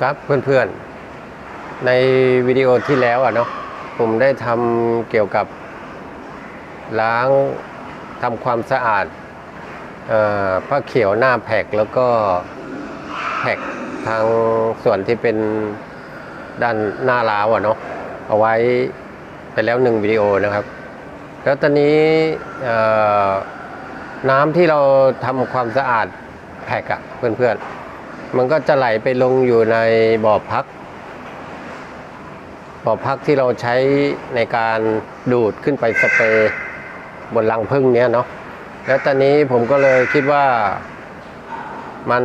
ครับเพื่อนๆ ในวิดีโอที่แล้วอะเนาะผมได้ทำเกี่ยวกับ ล้างทำความสะอาดผ้าเขียวหน้าแผกแล้วก็แผกทางส่วนที่เป็นด้านหน้าล้าวอะเนาะเอาไว้ไปแล้วหนึ่งวิดีโอนะครับ แล้วตอนนี้น้ำที่เราทำความสะอาดแผกอะเพื่อนๆ มันก็จะไหลไปลงอยู่ในบ่อพัก บ่อพักที่เราใช้ในการดูดขึ้นไปสเปรย์บนรังพึ่งเนี้ยเนาะแล้วตอนนี้ผมก็เลยคิดว่ามัน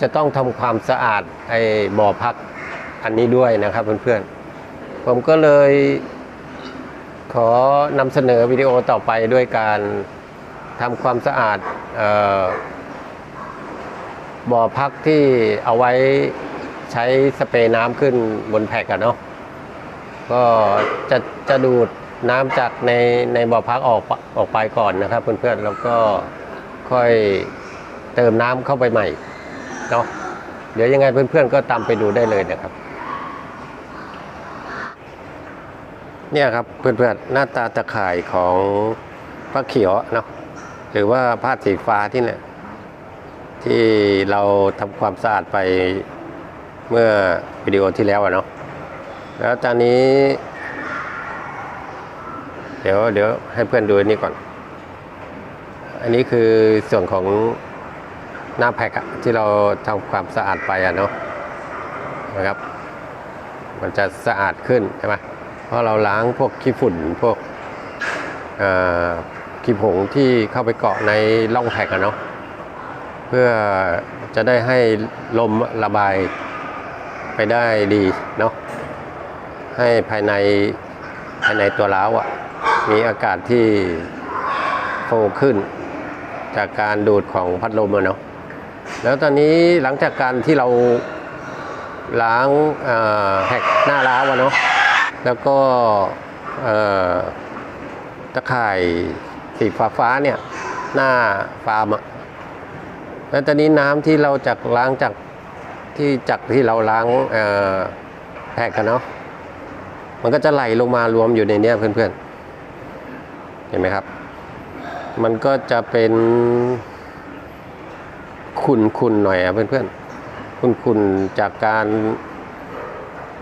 จะต้องทำความสะอาดไอ้บ่อพักอันนี้ด้วยนะครับเพื่อนๆ ผมก็เลยขอนำเสนอวิดีโอต่อไปด้วยการทำความสะอาดเอ่อ บ่อพักที่เอาไว้ใช้สเปรย์น้ำขึ้นบนแพกอะเนาะก็จะจะดูดน้ำจากในในบ่อพักออกออกไปก่อนนะครับ เพื่อนๆแล้วก็ค่อยเติมน้ำเข้าไปใหม่เนาะเดี๋ยวยังไงเพื่อนๆก็ตามไปดูได้เลยนะครับ เนี่ยครับเพื่อนๆหน้าตาตะข่ายของผ้าเขียวเนาะหรือว่าผ้าสีฟ้าที่เนี่ย ที่เราทำความสะอาดไปเมื่อวิดีโอที่แล้วอะเนาะแล้วตอนนี้ เดี๋ยวเดี๋ยวให้เพื่อนดูอันนี้ก่อน อันนี้คือส่วนของหน้าแพ็กอะที่เราทำความสะอาดไปอะเนาะนะครับ มันจะสะอาดขึ้นใช่ไหมเพราะเราล้างพวกขี้ฝุ่นพวกขี้ผงที่เข้าไปเกาะในร่องแพ็กอะเนาะ เพื่อจะได้ให้ลมระบายไปได้ดีเนาะให้ภายในภายในตัวล้าวอะ่ะมีอากาศที่โฟขึ้น จากการดูดของพัดลมอะเนาะแล้วตอนนี้หลังจากการที่เราล้างเอ่อแหกหน้าล้าวอะเนาะแล้วก็ตะข่ายสีฟ้าฟ้าเนี่ย หน้าฟาร์มอะ แล้วตอนนี้น้ำที่เราจากล้างจากที่จากที่เราล้างแพกกันเนาะมันก็จะไหลลงมารวมอยู่ในเนี้ยเพื่อนๆ เห็นไหมครับ มันก็จะเป็นขุ่นๆหน่อยอะเพื่อนๆขุ่นๆจากการ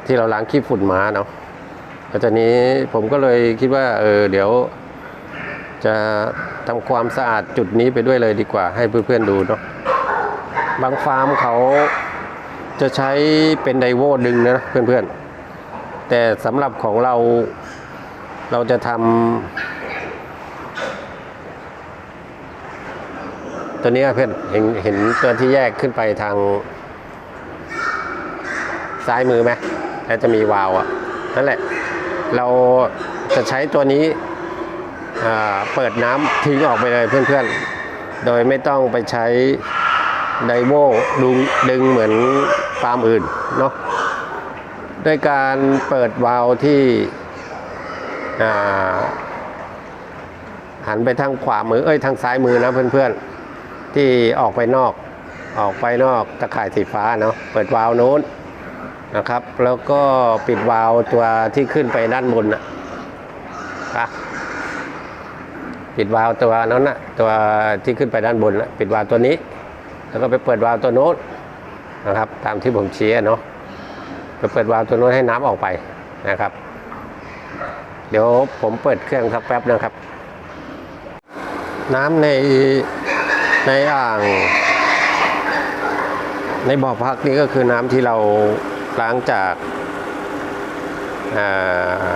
ที่เราล้างขี้ฝุ่นมาเนาะแล้วตอนนี้ผมก็เลยคิดว่าเออเดี๋ยว จะทำความสะอาดจุดนี้ไปด้วยเลยดีกว่าให้เพื่อนๆดูเนาะบางฟาร์มเขาจะใช้เป็นไดโวดึงนะเพื่อนๆ แต่สำหรับของเราเราจะทำตัวนี้เพื่อนเห็นเห็นตัวที่แยกขึ้นไปทาง ซ้ายมือไหมแล้วจะมีวาล์วอะนั่นแหละ เราจะใช้ตัวนี้ เปิดน้ำทิ้งออกไปเลยเพื่อนๆ โดยไม่ต้องไปใช้ไดโวดึงดึงเหมือนฟาร์มอื่นเนาะด้วยการเปิดวาล์วที่หันไปทางขวามือเอ้ยทางซ้ายมือนะเพื่อนๆ ที่ออกไปนอกออกไปนอกตะข่ายสีฟ้าเนาะเปิดวาล์วโน้นนะครับ แล้วก็ปิดวาล์วตัวที่ขึ้นไปด้านบนนะอะ ปิดวาล์วตัวนั้นนะตัวที่ขึ้นไปด้านบนนะปิดวาล์วตัวนี้ แล้วก็ไปเปิดวาล์วตัวโน้นนะครับ ตามที่ผมชี้เนาะไปเปิดวาล์วตัวโน้นให้น้ำออกไปนะครับ เดี๋ยวผมเปิดเครื่องสักแป๊บนะครับ น้ำในในอ่าง ในบ่อพักนี่ก็คือน้ำที่เราล้างจากา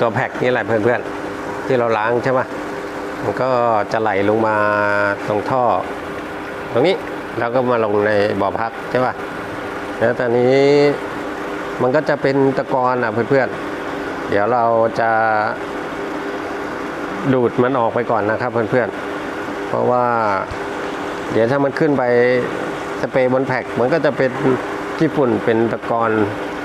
ตัวแพ็กนี่แหละเพื่อนๆที่เราล้างใช่ไหม มันก็จะไหลลงมาตรงท่อ ตรงนี้แล้วก็มาลงในบ่อพักใช่ป่ะแล้วตอนนี้มันก็จะเป็นตะกอนอะเพื่อนๆ เดี๋ยวเราจะดูดมันออกไปก่อนนะครับเพื่อนๆ เพราะว่า เดี๋ยวถ้ามันขึ้นไปสเปรย์บนแพ็กมันก็จะเป็นขี้ฝุ่นเป็นตะกอน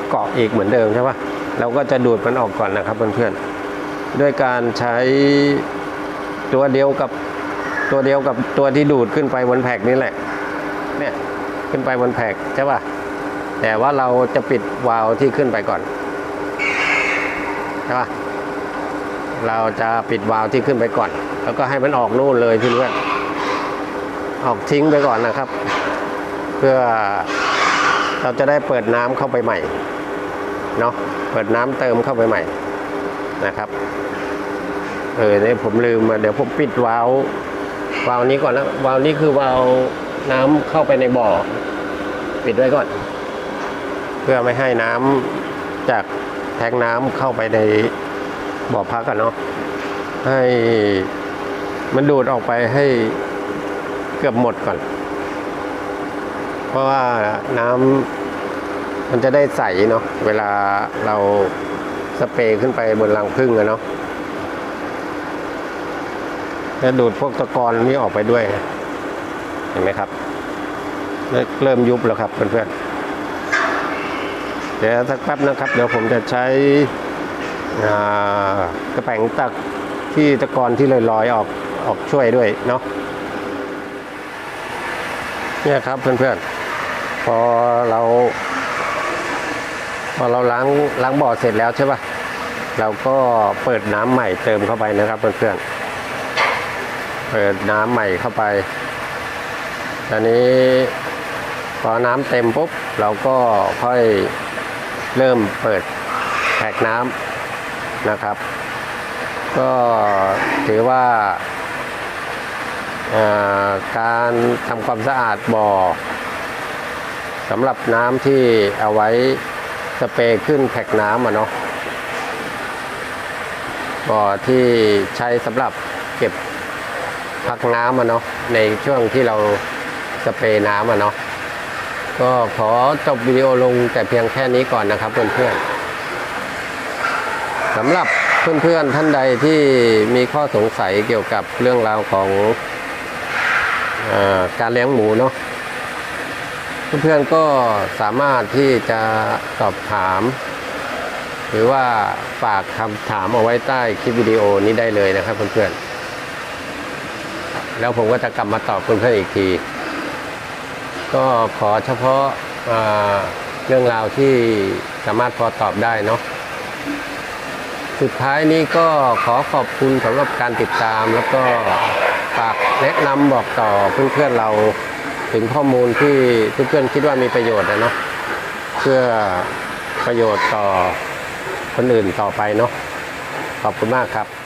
เกาะอีกเหมือนเดิมใช่ป่ะเราก็จะดูดมันออกก่อนนะครับเพื่อนๆ ด้วยการใช้ ตัวเดียวกับตัวเดียวกับตัวที่ดูดขึ้นไปบนแผกนี่แหละ เนี่ยขึ้นไปบนแผกใช่ป่ะ แต่ว่าเราจะปิดวาล์วที่ขึ้นไปก่อนใช่ปะเราจะปิดวาล์วที่ขึ้นไปก่อน แล้วก็ให้มันออกนู่นเลยที่เพื่อนออกทิ้งไปก่อนนะครับ เพื่อเราจะได้เปิดน้ำเข้าไปใหม่เนาะเปิดน้ำเติมเข้าไปใหม่นะครับ เออเนี่ยผมลืมมาเดี๋ยวผมปิดวาล์ววาล์วนี้ก่อนแล้วาล์วนี้คือวาล์วน้ำเข้าไปในบ่อ ปิดไว้ก่อน เพื่อไม่ให้น้ำจากแทงน้ำเข้าไปในบ่อพักกันเนาะให้มันดูดออกไปให้เกือบหมดก่อน เพราะว่าน้ำมันจะได้ใสเนาะเวลาเราสเปรย์ขึ้นไปบนรังผึ้งอะเนาะ จะดูดพวกตะกอนนี้ออกไปด้วยเห็นไหมครับ เริ่มยุบแล้วครับเพื่อนๆเดี๋ยวสักแป๊บนะครับ เดี๋ยวผมจะใช้กระแป้งตักที่ตะกอนที่ลอยๆออกออกช่วยด้วยเนาะเนี่ยครับเพื่อนๆ พอเรา พอเราล้างล้างบ่อเสร็จแล้วใช่ปะเราก็เปิดน้ำใหม่เติมเข้าไปนะครับเพื่อนๆ เปิดน้ำใหม่เข้าไปตอนนี้พอน้ำเต็มปุ๊บเราก็ค่อยเริ่มเปิดแผกน้ำนะครับ ก็ถือว่าการทำความสะอาดบ่อสำหรับน้ำที่เอาไว้สเปรย์ขึ้นแผกน้ำอะเนาะบ่อที่ใช้สำหรับเก็บ พักน้ำอะเนาะในช่วงที่เราสเปรย์น้ำอะเนาะก็ขอจบวิดีโอลงแต่เพียงแค่นี้ก่อนนะครับเพื่อนๆสำหรับเพื่อนๆท่านใดที่มีข้อสงสัยเกี่ยวกับเรื่องราวของออการเลี้ยงหมูเนาะเพื่อนๆก็สามารถที่จะสอบถาม หรือว่าฝากคำถามเอาไว้ใต้คลิปวิดีโอนี้ได้เลยนะครับเพื่อนๆ แล้วผมก็จะกลับมาตอบเพื่อนอีกที ก็ขอเฉพาะอ่าเรื่องราวที่สามารถพอตอบได้เนาะสุดท้ายนี้ก็ขอขอบคุณสำหรับการติดตาม แล้วก็ฝากแนะนำบอกต่อเพื่อนๆเราถึงข้อมูลที่เพื่อนๆคิดว่ามีประโยชน์นะเนาะเพื่อประโยชน์ต่อคนอื่นต่อไปเนาะขอบคุณมากครับ